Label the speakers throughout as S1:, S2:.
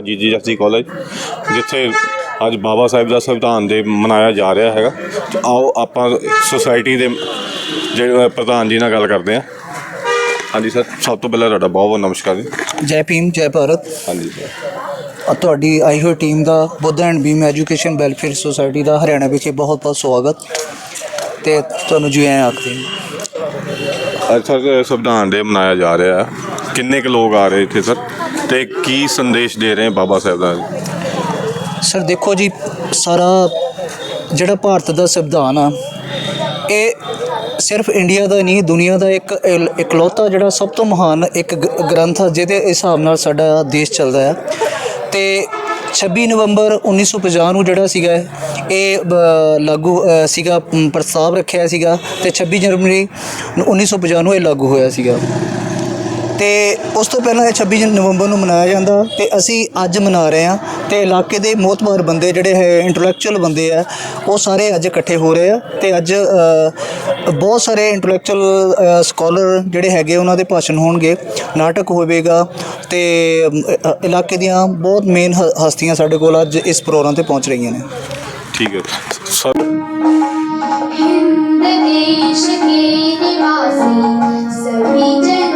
S1: ਹਾਂਜੀ ਜੀ ਜੱਸੀ ਕਾਲਜ ਜਿੱਥੇ ਅੱਜ ਬਾਬਾ ਸਾਹਿਬ ਦਾ ਸੰਵਿਧਾਨ ਦੇ ਮਨਾਇਆ ਜਾ ਰਿਹਾ ਹੈਗਾ। ਆਓ ਆਪਾਂ ਸੁਸਾਇਟੀ ਦੇ ਜਿਹੜੇ ਪ੍ਰਧਾਨ ਜੀ ਨਾਲ ਗੱਲ ਕਰਦੇ ਹਾਂ। ਹਾਂਜੀ ਸਰ ਸਭ ਤੋਂ ਪਹਿਲਾਂ ਤੁਹਾਡਾ ਬਹੁਤ ਬਹੁਤ ਨਮਸਕਾਰ ਜੀ।
S2: ਜੈ ਭੀਮ ਜੈ ਭਾਰਤ।
S1: ਹਾਂਜੀ
S2: ਅ, ਤੁਹਾਡੀ ਆਈ ਹੋਈ team the Buddh and Bhim education welfare society ਦਾ ਹਰਿਆਣਾ ਵਿਖੇ ਬਹੁਤ ਬਹੁਤ ਸਵਾਗਤ। ਤੇ ਤੁਹਾਨੂੰ ਜੀ ਆਇਆਂ ਆਖਦੇ ਹਾਂ।
S1: ਅੱਜ ਸਰ ਸੰਵਿਧਾਨ ਦੇ ਮਨਾਇਆ ਜਾ ਰਿਹਾ ਹੈ। ਕਿੰਨੇ ਕੁ ਲੋਕ ਆ ਰਹੇ ਇੱਥੇ ਸਰ? ਤੇ ਕੀ ਸੰਦੇਸ਼ ਦੇ ਰਹੇ ਬਾਬਾ ਸਾਹਿਬ ਦਾ?
S2: ਸਰ, ਦੇਖੋ ਜੀ, ਸਾਰਾ ਜਿਹੜਾ ਭਾਰਤ ਦਾ ਸੰਵਿਧਾਨ ਆ, ਇਹ ਸਿਰਫ ਇੰਡੀਆ ਦਾ ਨਹੀਂ, ਦੁਨੀਆ ਦਾ ਇੱਕ ਇਕਲੌਤਾ ਜਿਹੜਾ ਸਭ ਤੋਂ ਮਹਾਨ ਇੱਕ ਗ੍ਰੰਥ ਆ, ਜਿਹਦੇ ਹਿਸਾਬ ਨਾਲ ਸਾਡਾ ਦੇਸ਼ ਚੱਲਦਾ ਹੈ ਤੇ 26 ਨਵੰਬਰ 1950 ਨੂੰ ਜਿਹੜਾ ਸੀਗਾ, ਇਹ ਲਾਗੂ ਸੀਗਾ ਪ੍ਰਸਤਾਵ ਰੱਖਿਆ ਸੀਗਾ, ਤੇ 26 ਜਨਵਰੀ 1950 ਨੂੰ ਇਹ ਲਾਗੂ ਹੋਇਆ ਸੀਗਾ। ਤੇ ਉਸ ਤੋਂ ਪਹਿਲਾਂ ਇਹ 26 ਨਵੰਬਰ ਨੂੰ ਮਨਾਇਆ ਜਾਂਦਾ ਤੇ ਅਸੀਂ ਅੱਜ ਮਨਾ ਰਹੇ ਹਾਂ ਤੇ ਇਲਾਕੇ ਦੇ ਮੋਤਬਾਰ ਬੰਦੇ ਜਿਹੜੇ ਹੈ ਇੰਟੈਲੈਕਚੁਅਲ ਬੰਦੇ ਆ ਉਹ ਸਾਰੇ ਅੱਜ ਇਕੱਠੇ ਹੋ ਰਹੇ ਆ ਤੇ ਅੱਜ ਅ, ਬਹੁਤ ਸਾਰੇ ਇੰਟੈਲੈਕਚੁਅਲ ਸਕਾਲਰ ਜਿਹੜੇ ਹੈਗੇ ਉਹਨਾਂ ਦੇ ਭਾਸ਼ਣ ਹੋਣਗੇ ਨਾਟਕ ਹੋਵੇਗਾ ਤੇ ਅ, ਅ, ਇਲਾਕੇ ਦੀਆਂ ਬਹੁਤ ਮੇਨ ਹਸਤੀਆਂ ਸਾਡੇ ਕੋਲ ਅੱਜ ਇਸ ਪ੍ਰੋਗਰਾਮ ਤੇ ਪਹੁੰਚ ਰਹੀਆਂ ਨੇ
S1: ਠੀਕ ਹੈ ਸਰ
S3: हिंद देश के निवासी सभी जन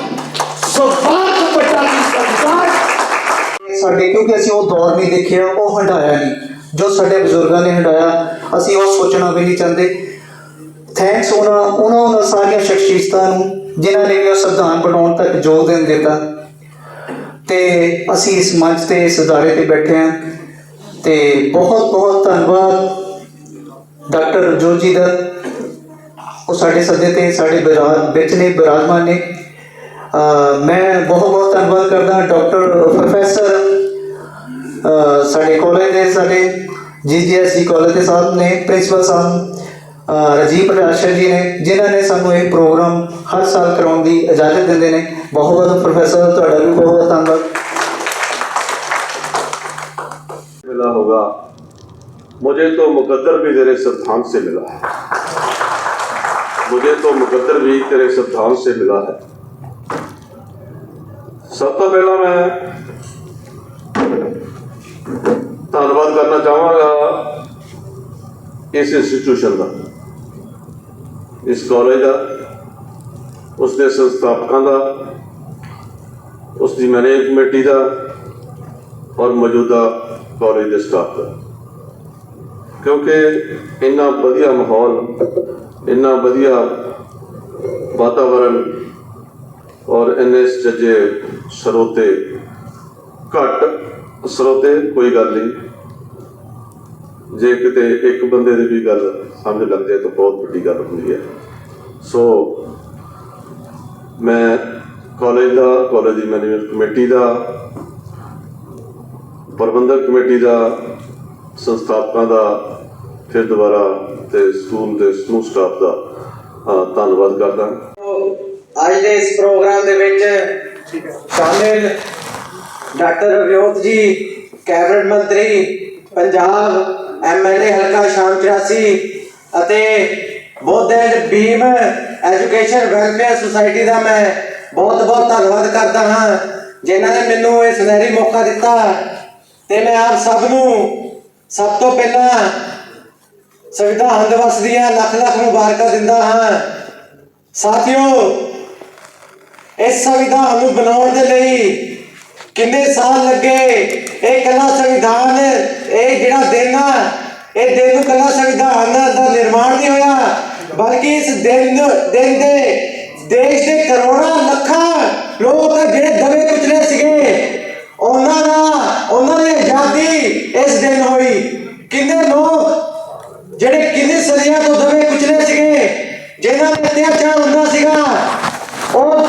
S2: ਸਾਡੇ, ਕਿਉਂਕਿ ਅਸੀਂ ਉਹ ਦੌਰ ਨਹੀਂ ਦੇਖਿਆ, ਉਹ ਹਟਾਇਆ ਨਹੀਂ। ਜੋ ਸਾਡੇ ਬਜ਼ੁਰਗਾਂ ਨੇ ਹਟਾਇਆ ਅਸੀਂ ਉਹ ਸੋਚਣਾ ਵੀ ਨਹੀਂ ਚਾਹੁੰਦੇ। ਥੈਂਕਸ ਉਹਨਾਂ ਉਹਨਾਂ ਉਹਨਾਂ ਸਾਰੀਆਂ ਸ਼ਖਸੀਅਤਾਂ ਨੂੰ, ਜਿਨ੍ਹਾਂ ਨੇ ਵੀ ਉਹ ਬਣਾਉਣ ਤੱਕ ਯੋਗਦਾਨ ਦਿੱਤਾ। ਤੇ ਅਸੀਂ ਇਸ ਮੰਚ ਤੇ, ਇਸ ਅਦਾਰੇ ਤੇ ਬੈਠੇ ਹਾਂ। ਤੇ ਬਹੁਤ ਬਹੁਤ ਧੰਨਵਾਦ ਡਾਕਟਰ ਰਜੋਤ ਉਹ ਸਾਡੇ ਸੱਦੇ ਤੇ, ਸਾਡੇ ਬਿਰਾਜ ਵਿੱਚ ਨੇ, ਬਿਰਾਜਮਾਨ ਨੇ। ਮੈਂ ਬਹੁਤ ਬਹੁਤ ਧੰਨਵਾਦ ਕਰਦਾ ਡਾਕਟਰ ਪ੍ਰੋਫੈਸਰ ਅਹ ਸਾਡੇ ਕਾਲਜ ਦੇ ਸਾਡੇ ਜੀਜੀਐਸਜੀ ਕਾਲਜ ਦੇ ਸਾਹਿਬ ਨੇ ਪ੍ਰਿੰਸੀਪਲ ਸਾਹਿਬ ਅਹ ਰਾਜੀਵ ਪ੍ਰਕਾਸ਼ਰ ਜੀ ਨੇ ਜਿਨ੍ਹਾਂ ਨੇ ਸਾਨੂੰ ਇਹ ਪ੍ਰੋਗਰਾਮ ਹਰ ਸਾਲ ਕਰਾਉਣ ਦੀ ਇਜਾਜ਼ਤ ਦਿੰਦੇ ਨੇ ਬਹੁਤ ਬਹੁਤ ਪ੍ਰੋਫੈਸਰ ਤੁਹਾਡਾ ਵੀ ਬਹੁਤ ਬਹੁਤ ਧੰਨਵਾਦ
S4: मिला होगा मुझे तो मुकद्दर भी तेरे सिद्धांत से मिला है मुझे तो मुकद्दर भी तेरे सिद्धांत से मिला है ਸਭ ਤੋਂ ਪਹਿਲਾਂ ਮੈਂ ਧੰਨਵਾਦ ਕਰਨਾ ਚਾਹਾਂਗਾ ਇਸ ਇੰਸਟੀਚਿਊਸ਼ਨ ਦਾ, ਇਸ ਕਾਲਜ ਦਾ ਉਸ ਦੇ ਸੰਸਥਾਪਕਾਂ ਦਾ ਉਸ ਦੀ ਮੈਨੇਜ ਕਮੇਟੀ ਦਾ ਔਰ ਮੌਜੂਦਾ ਕਾਲਜ ਦੇ ਸਟਾਫ ਦਾ। ਕਿਉਂਕਿ ਇੰਨਾ ਵਧੀਆ ਮਾਹੌਲ, ਇੰਨਾ ਵਧੀਆ ਵਾਤਾਵਰਣ ਔਰ ਇੰਨੇ ਸੱਜੇ ਸਰੋਤੇ ਘੱਟ, ਸਰੋਤੇ ਕੋਈ ਗੱਲ ਨਹੀਂ। ਜੇ ਕਿਤੇ ਇੱਕ ਬੰਦੇ ਦੀ ਵੀ ਗੱਲ ਸਮਝ ਲੱਗ ਜਾਏ ਤਾਂ ਬਹੁਤ ਵੱਡੀ ਗੱਲ ਹੁੰਦੀ ਹੈ। ਸੋ ਮੈਂ ਕਾਲਜ ਦਾ ਕਾਲਜ ਦੀ ਮੈਨੇਜਮੈਂਟ ਕਮੇਟੀ ਦਾ, ਪ੍ਰਬੰਧਕ ਕਮੇਟੀ ਦਾ, ਸੰਸਥਾਪਕਾਂ ਦਾ, ਫਿਰ ਦੁਬਾਰਾ ਤੇ ਸਕੂਲ ਦੇ ਸਮੂਹ ਸਟਾਫ ਦਾ ਧੰਨਵਾਦ ਕਰਦਾ।
S5: ਅੱਜ ਦੇ ਇਸ ਪ੍ਰੋਗਰਾਮ ਦੇ ਵਿੱਚ ਸ਼ਾਮਿਲ ਡਾਕਟਰ ਅਵਿਓਤ ਜੀ, ਕੈਬਨਿਟ ਮੰਤਰੀ, ਪੰਜਾਬ ਐਮਐਲਏ ਹਲਕਾ ਸ਼ਾਮ 84 ਅਤੇ Bodh Bhim education welfare society ਦਾ ਮੈਂ ਬਹੁਤ ਬਹੁਤ ਧੰਨਵਾਦ ਕਰਦਾ ਹਾਂ, ਜਿਨ੍ਹਾਂ ਨੇ ਮੈਨੂੰ ਇਹ ਸੁਨਹਿਰੀ ਮੌਕਾ ਦਿੱਤਾ ਤੇ ਮੈਂ ਆਪ ਸਭ ਨੂੰ ਸਭ ਤੋਂ ਪਹਿਲਾਂ ਸੰਵਿਧਾਨ ਦਿਵਸ ਦੀਆਂ ਲੱਖ ਲੱਖ ਮੁਬਾਰਕਾਂ ਦਿੰਦਾ ਹਾਂ। ਸਾਥੀਓ ਇਸ ਸੰਵਿਧਾਨ ਨੂੰ ਬਣਾਉਣ ਦੇ ਲਈ ਕਿੰਨੇ ਸਾਲ ਲੱਗੇ? ਇਹ ਕੱਲਾ ਸੰਵਿਧਾਨ, ਇਹ ਜਿਹੜਾ ਦਿਨ ਆ, ਇਹ ਦਿਨ ਨੂੰ ਕੱਲਾ ਸੰਵਿਧਾਨ ਦਾ ਨਿਰਮਾਣ ਨਹੀਂ ਹੋਇਆ, ਬਲਕਿ ਇਸ ਦਿਨ ਦਿਨ ਦੇ ਦੇਸ਼ ਦੇ ਕਰੋੜਾਂ ਲੱਖਾਂ ਲੋਕ ਜਿਹੜੇ ਦਬੇ ਕੁਚਲੇ ਸੀਗੇ ਉਹਨਾਂ ਦਾ ਉਹਨਾਂ ਦੀ ਆਜ਼ਾਦੀ ਇਸ ਦਿਨ ਹੋਈ ਕਿੰਨੇ ਲੋਕ ਜਿਹੜੇ ਕਿੰਨੇ ਸਦੀਆਂ ਤੋਂ ਦਬੇ ਕੁਚਲੇ ਸੀਗੇ ਜਿਨ੍ਹਾਂ ਤੇ ਅਤਿਆਚਾਰ ਹੁੰਦਾ ਸੀਗਾ ਉਹ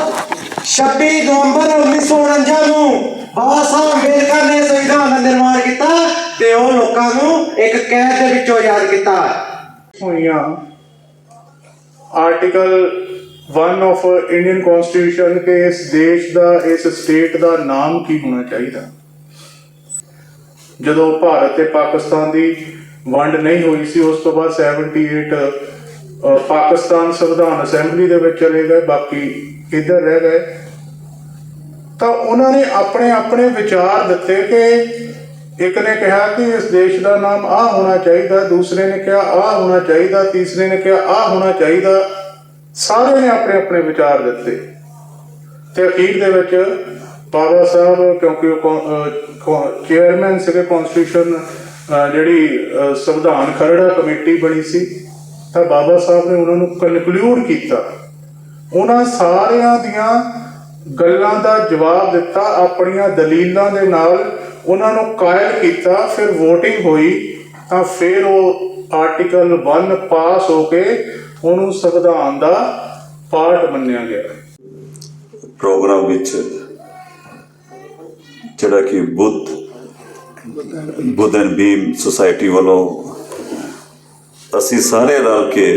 S5: 26 ਨਵੰਬਰ 1949 ਨੂੰ ਬਾਬਾ ਸਾਹਿਬ ਅੰਬੇਦਕਰ ਨੇ ਸੰਵਿਧਾਨ ਦਾ ਨਿਰਮਾਣ ਕੀਤਾ ਤੇ ਉਹ ਲੋਕਾਂ ਨੂੰ ਇੱਕ ਕੈਦ ਦੇ ਵਿੱਚੋਂ ਆਜ਼ਾਦ ਕੀਤਾ।
S6: ਹੋਈਆਂ। ਆਰਟੀਕਲ 1 ਆਫ ਇੰਡੀਅਨ ਕਨਸਟੀਟਿਊਸ਼ਨ ਕਿ ਇਸ ਦੇਸ਼ ਦਾ ਇਸ ਸਟੇਟ ਦਾ ਨਾਮ ਕੀ ਹੋਣਾ ਚਾਹੀਦਾ? ਜਦੋਂ ਭਾਰਤ ਤੇ ਪਾਕਿਸਤਾਨ ਦੀ ਵੰਡ ਨਹੀਂ ਹੋਈ ਸੀ ਉਸ ਤੋਂ ਬਾਅਦ 78 ਅ, ਪਾਕਿਸਤਾਨ ਸੰਵਿਧਾਨ ਅਸੈਂਬਲੀ ਦੇ ਵਿੱਚ ਚਲੇ ਗਏ ਬਾਕੀ ਇੱਧਰ ਰਹਿ ਗਏ। ਤਾਂ ਉਹਨਾਂ ਨੇ ਆਪਣੇ ਆਪਣੇ ਵਿਚਾਰ ਦਿੱਤੇ ਕਿ ਇੱਕ ਨੇ ਕਿਹਾ ਕਿ ਇਸ ਦੇਸ਼ ਦਾ ਨਾਮ ਆ ਹੋਣਾ ਚਾਹੀਦਾ, ਦੂਸਰੇ ਨੇ ਕਿਹਾ ਆ ਹੋਣਾ ਚਾਹੀਦਾ, ਤੀਸਰੇ ਨੇ ਕਿਹਾ ਆ ਹੋਣਾ ਚਾਹੀਦਾ। ਸਾਰੇ ਨੇ ਆਪਣੇ ਆਪਣੇ ਵਿਚਾਰ ਦਿੱਤੇ। ਤੇ ਅਖੀਰ ਦੇ ਵਿੱਚ ਬਾਬਾ ਸਾਹਿਬ, ਕਿਉਂਕਿ ਉਹ ਚੇਅਰਮੈਨ ਸੀਗੇ ਕਨਸਟੀਟਿਊਸ਼ਨ ਜਿਹੜੀ ਸੰਵਿਧਾਨ ਖਰੜਾ ਕਮੇਟੀ ਬਣੀ ਸੀ, ਤਾਂ ਬਾਬਾ ਸਾਹਿਬ ਨੇ ਉਹਨਾਂ ਨੂੰ ਕਨਕਲੂਡ ਕੀਤਾ। ਉਹਨਾਂ ਸਾਰਿਆਂ ਦੀਆਂ ਗੱਲਾਂ ਦਾ ਜਵਾਬ ਦਿੱਤਾ, ਆਪਣੀਆਂ ਦਲੀਲਾਂ ਦੇ ਨਾਲ ਉਹਨਾਂ ਨੂੰ ਕਾਇਲ ਕੀਤਾ, ਫਿਰ VOTING ਹੋਈ, ਤਾਂ ਫਿਰ ਉਹ ਆਰਟੀਕਲ 1 ਪਾਸ ਹੋ ਕੇ ਉਹਨੂੰ ਸੰਵਿਧਾਨ ਦਾ ਪਾਰਟ ਮੰਨਿਆ ਗਿਆ।
S7: ਪ੍ਰੋਗਰਾਮ ਵਿੱਚ ਜਿਹੜਾ ਕਿ ਬੁੱਧ ਬੁੱਧ ਐਂਡ ਬੀਮ ਸੁਸਾਇਟੀ ਵੱਲੋਂ ਅਸੀਂ ਸਾਰੇ ਰਲ ਕੇ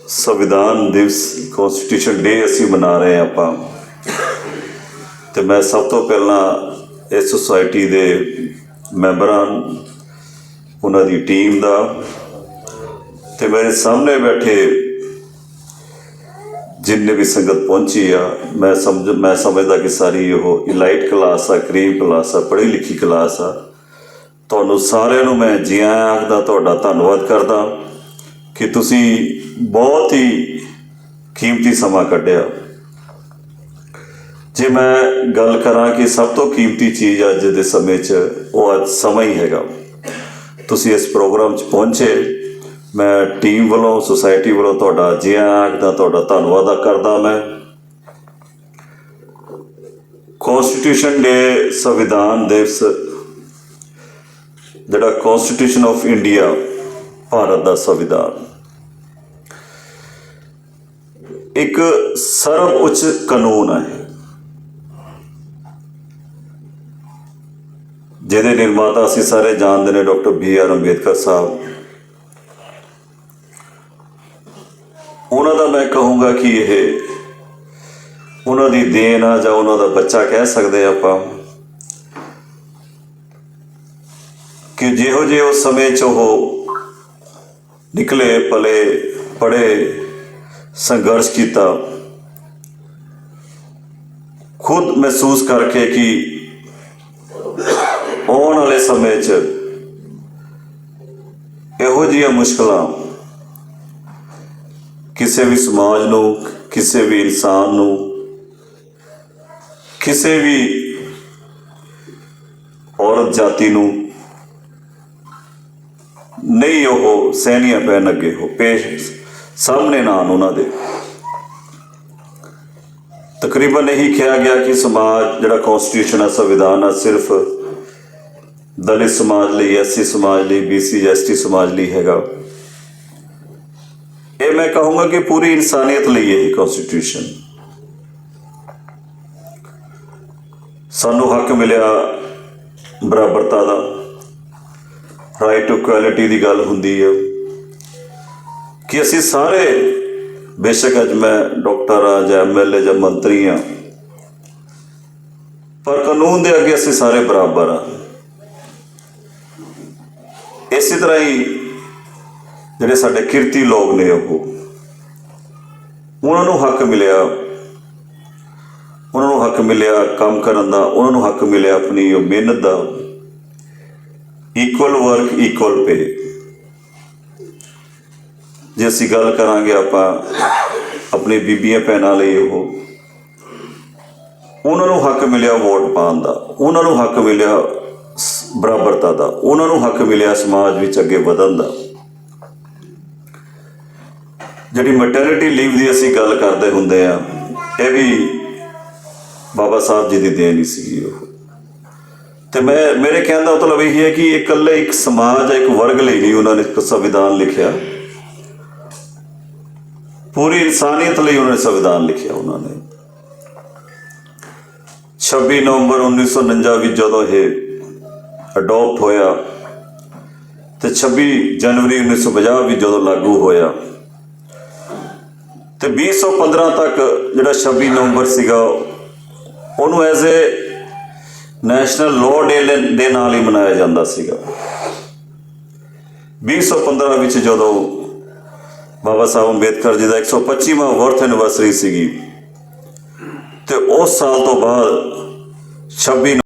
S7: ਸੰਵਿਧਾਨ ਦਿਵਸ ਕਨਸਟੀਟਿਊਸ਼ਨ ਡੇ ਅਸੀਂ ਮਨਾ ਰਹੇ ਆਪਾਂ। ਤੇ ਮੈਂ ਸਭ ਤੋਂ ਪਹਿਲਾਂ ਇਸ ਸੁਸਾਇਟੀ ਦੇ ਮੈਂਬਰਾਂ, ਉਹਨਾਂ ਦੀ ਟੀਮ ਦਾ ਤੇ ਮੇਰੇ ਸਾਹਮਣੇ ਬੈਠੇ ਜਿੰਨੇ ਵੀ ਸੰਗਤ ਪਹੁੰਚੀ ਆ, ਮੈਂ ਸਮਝ, ਮੈਂ ਸਮਝਦਾ ਕਿ ਸਾਰੀ ਉਹ ਇਲਾਈਟ ਕਲਾਸ ਆ ਕਰੀਮ ਕਲਾਸ ਆ, ਪੜ੍ਹੀ ਲਿਖੀ ਕਲਾਸ ਆ। ਤੁਹਾਨੂੰ ਸਾਰਿਆਂ ਨੂੰ ਮੈਂ ਜੀ ਆਇਆਂ ਆਖਦਾ ਤੁਹਾਡਾ ਧੰਨਵਾਦ ਕਰਦਾ ਕਿ ਤੁਸੀਂ ਬਹੁਤ ਹੀ ਕੀਮਤੀ ਸਮਾਂ ਕੱਢਿਆ। ਜੇ ਮੈਂ ਗੱਲ ਕਰਾਂ ਕਿ ਸਭ ਤੋਂ ਕੀਮਤੀ ਚੀਜ਼ ਅੱਜ ਦੇ ਸਮੇਂ 'ਚ ਉਹ ਅੱਜ ਸਮਾਂ ਹੀ ਹੈਗਾ। ਤੁਸੀਂ ਇਸ ਪ੍ਰੋਗਰਾਮ 'ਚ ਪਹੁੰਚੇ। ਮੈਂ ਟੀਮ ਵੱਲੋਂ ਸੁਸਾਇਟੀ ਵੱਲੋਂ ਤੁਹਾਡਾ ਜੀ ਆਇਆਂ ਆਖਦਾ ਤੁਹਾਡਾ ਧੰਨਵਾਦ ਕਰਦਾ ਮੈਂ। ਕਨਸਟੀਟਿਊਸ਼ਨ ਡੇ ਸੰਵਿਧਾਨ ਦਿਵਸ, ਜਿਹੜਾ ਕਨਸਟੀਟਿਊਸ਼ਨ ਆਫ ਇੰਡੀਆ ਭਾਰਤ ਦਾ ਸੰਵਿਧਾਨ। ਇੱਕ ਸਰਵ ਉੱਚ ਕਾਨੂੰਨ ਹੈ। ਜਿਹਦੇ ਨਿਰਮਾਤਾ ਅਸੀਂ ਸਾਰੇ ਜਾਣਦੇ ਨੇ doctor B R Ambedkar sahib. ਉਹਨਾਂ ਦਾ ਮੈਂ ਕਹੂੰਗਾ ਕਿ ਇਹ ਉਹਨਾਂ ਦੀ ਦੇਣ ਆ ਜਾਂ ਉਹਨਾਂ ਦਾ ਬੱਚਾ ਕਹਿ ਸਕਦੇ ਹਾਂ ਆਪਾਂ ਕਿ ਜਿਹੋ ਜਿਹੇ ਉਸ ਸਮੇਂ 'ਚ ਉਹ ਨਿਕਲੇ, ਪਲੇ ਪੜੇ ਸੰਘਰਸ਼ ਕੀਤਾ। ਖੁਦ ਮਹਿਸੂਸ ਕਰਕੇ ਕਿ ਸਮੇਂ 'ਚ ਇਹੋ ਜਿਹੀਆਂ ਮੁਸ਼ਕਲਾਂ ਕਿਸੇ ਵੀ ਸਮਾਜ ਨੂੰ, ਕਿਸੇ ਵੀ ਇਨਸਾਨ ਨੂੰ, ਕਿਸੇ ਵੀ ਔਰਤ ਜਾਤੀ ਨੂੰ ਨਹੀਂ ਉਹ ਸਹਿਣੀਆਂ ਪੈਣ ਅੱਗੇ ਹੋ ਪੇਸ਼ ਸਾਹਮਣੇ ਨਾ ਉਹਨਾਂ ਦੇ। ਤਕਰੀਬਨ ਇਹੀ ਕਿਹਾ ਗਿਆ ਕਿ ਸਮਾਜ, ਜਿਹੜਾ ਕਨਸਟੀਟਿਊਸ਼ਨ ਹੈ ਸੰਵਿਧਾਨ ਹੈ ਸਿਰਫ ਦਲਿਤ ਸਮਾਜ ਲਈ, ਐਸਸੀ ਸਮਾਜ ਲਈ, ਬੀਸੀ, ਐਸਟੀ ਸਮਾਜ ਲਈ ਹੈਗਾ। ਇਹ ਮੈਂ ਕਹੂੰਗਾ ਕਿ ਪੂਰੀ ਇਨਸਾਨੀਅਤ ਲਈ ਇਹ ਕਨਸਟੀਟਿਊਸ਼ਨ ਸਾਨੂੰ ਹੱਕ ਮਿਲਿਆ ਬਰਾਬਰਤਾ ਦਾ। ਰਾਈਟ ਟੂ ਇਕੁਐਲਿਟੀ ਦੀ ਗੱਲ ਹੁੰਦੀ ਹੈ ਕਿ ਅਸੀਂ ਸਾਰੇ, ਬੇਸ਼ੱਕ ਅੱਜ ਮੈਂ ਡਾਕਟਰ ਆ ਜਾਂ ਐਮਐਲਏ ਜਾਂ ਮੰਤਰੀ ਆ, ਪਰ ਕਾਨੂੰਨ ਦੇ ਅੱਗੇ ਅਸੀਂ ਸਾਰੇ ਬਰਾਬਰ ਆ। ਇਸੇ ਤਰ੍ਹਾਂ ਹੀ ਜਿਹੜੇ ਸਾਡੇ ਕਿਰਤੀ ਲੋਕ ਨੇ ਉਹ, ਉਹਨਾਂ ਨੂੰ ਹੱਕ ਮਿਲਿਆ, ਉਹਨਾਂ ਨੂੰ ਹੱਕ ਮਿਲਿਆ ਕੰਮ ਕਰਨ ਦਾ, ਉਹਨਾਂ ਨੂੰ ਹੱਕ ਮਿਲਿਆ ਆਪਣੀ ਉਹ ਮਿਹਨਤ ਦਾ। ਇਕੁਅਲ ਵਰਕ ਇਕੁਅਲ ਪੇ ਜੇ ਅਸੀਂ ਗੱਲ ਕਰਾਂਗੇ ਆਪਾਂ ਆਪਣੀ ਬੀਬੀਆਂ ਭੈਣਾਂ ਲਈ ਉਹ, ਉਹਨਾਂ ਨੂੰ ਹੱਕ ਮਿਲਿਆ ਵੋਟ ਪਾਉਣ ਦਾ, ਉਹਨਾਂ ਨੂੰ ਹੱਕ ਮਿਲਿਆ ਬਰਾਬਰਤਾ ਦਾ। ਉਹਨਾਂ ਨੂੰ ਹੱਕ ਮਿਲਿਆ ਸਮਾਜ ਵਿੱਚ ਅੱਗੇ ਵਧਣ ਦਾ। ਜਿਹੜੀ ਮੈਟਰਨਿਟੀ ਲੀਵ ਦੀ ਅਸੀਂ ਗੱਲ ਕਰਦੇ ਹੁੰਦੇ ਆ, ਇਹ ਵੀ ਬਾਬਾ ਸਾਹਿਬ ਜੀ ਦੀ ਦੇਣ ਹੀ ਸੀ ਉਹ। ਤੇ ਮੈਂ, ਮੇਰੇ ਕਹਿਣ ਦਾ ਮਤਲਬ ਇਹ ਹੈ ਕਿ ਇਹ ਇਕੱਲੇ ਇੱਕ ਸਮਾਜ ਇੱਕ ਵਰਗ ਲਈ ਨਹੀਂ ਉਹਨਾਂ ਨੇ ਇੱਕ ਸੰਵਿਧਾਨ ਲਿਖਿਆ। ਪੂਰੀ ਇਨਸਾਨੀਅਤ ਲਈ ਉਹਨਾਂ ਨੇ ਸੰਵਿਧਾਨ ਲਿਖਿਆ ਉਹਨਾਂ ਨੇ। 26 ਨਵੰਬਰ 1949 ਵਿੱਚ ਜਦੋਂ ਇਹ ਅਡਾਪਟ ਹੋਇਆ ਤੇ 26 ਜਨਵਰੀ 1950 ਵਿੱਚ ਜਦੋਂ ਲਾਗੂ ਹੋਇਆ। ਤੇ 2015 ਤੱਕ ਜਿਹੜਾ 26 ਨਵੰਬਰ ਸੀਗਾ, ਉਹਨੂੰ as a national law day ਦੇ ਨਾਲ ਹੀ ਮਨਾਇਆ ਜਾਂਦਾ ਸੀਗਾ। 2015 ਵਿੱਚ ਜਦੋਂ ਬਾਬਾ ਸਾਹਿਬ ਅੰਬੇਦਕਰ ਜੀ ਦਾ 125ਵਾਂ ਬਰਥ ਐਨਵਰਸਰੀ ਸੀਗੀ, ਤੇ ਉਸ ਸਾਲ ਤੋਂ ਬਾਅਦ 26